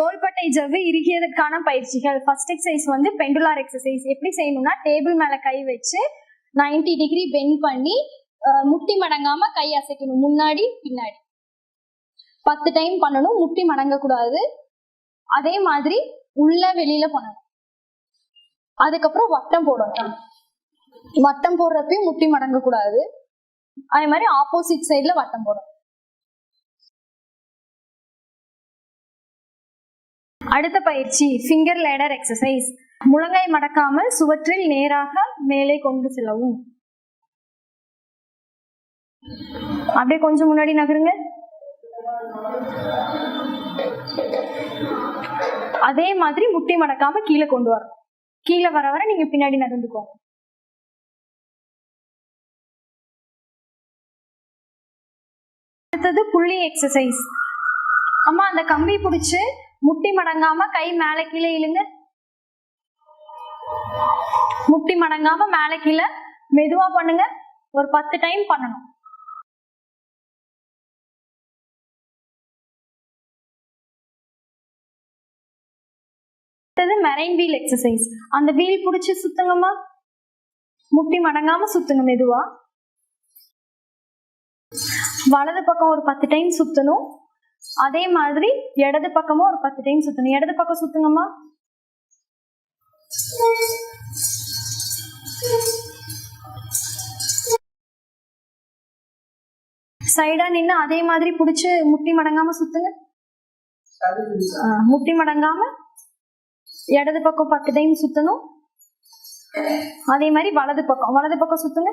தோள்பட்டை ஜவ்வு இறுகியதற்கான பயிற்சிகள். ஃபர்ஸ்ட் எக்ஸசைஸ் வந்து பெண்டுலார் எக்ஸசைஸ் எப்படி செய்யணும்னா டேபிள் மேல கை வச்சு 90 டிகிரி பெண்ட் பண்ணி முட்டி மடங்காம கை அசைக்கணும். முன்னாடி பின்னாடி. பத்து டைம் பண்ணணும். முட்டி மடங்க கூடாது அதே மாதிரி உள்ள வெளியில பண்ணணும். அதுக்கப்புறம் வட்டம் போடணும். வட்டம் போடுறப்பயும் முட்டி மடங்க கூடாது அதே மாதிரி ஆப்போசிட் சைட்ல வட்டம் போடணும். அடுத்த பயிற்சி ஃபிங்கர் லேடர் எக்ஸசைஸ் முழங்கை மடக்காமல் சுவற்றில் நேராக மேலே கொண்டு செல்லவும். அப்படியே கொஞ்சம் முன்னாடி நகருங்க அதே மாதிரி முட்டி மடக்காம கீழே கொண்டு வரணும். கீழே வர வர நீங்க பின்னாடி நகர்ந்துக்கோங்க அடுத்தது புள்ளி எக்ஸசைஸ் அம்மா அந்த கம்பி பிடிச்சு முட்டி மடங்காம கை மேல கீழே இழுங்க. முட்டி மடங்காம மேல கீழே மெதுவா பண்ணுங்க. ஒரு பத்து டைம் பண்ணணும். அடுத்தது மெரைன் வீல் எக்ஸசைஸ் அந்த வீல் பிடிச்சி சுத்துங்கம்மா. முட்டி மடங்காம சுத்துங்க மெதுவா. வலது பக்கம் ஒரு பத்து டைம் சுத்தணும். அதே மாதிரி இடது பக்கமும் ஒரு பத்து டைம் சுத்தணும். இடது பக்கம் சுத்துங்கம்மா. சைடா நின்னு அதே மாதிரி பிடிச்சி முட்டி மடங்காம சுத்துங்க. முட்டி மடங்காம இடது பக்கம் பத்து டைம் சுத்தணும். அதே மாதிரி வலது பக்கம். வலது பக்கம் சுத்துங்க.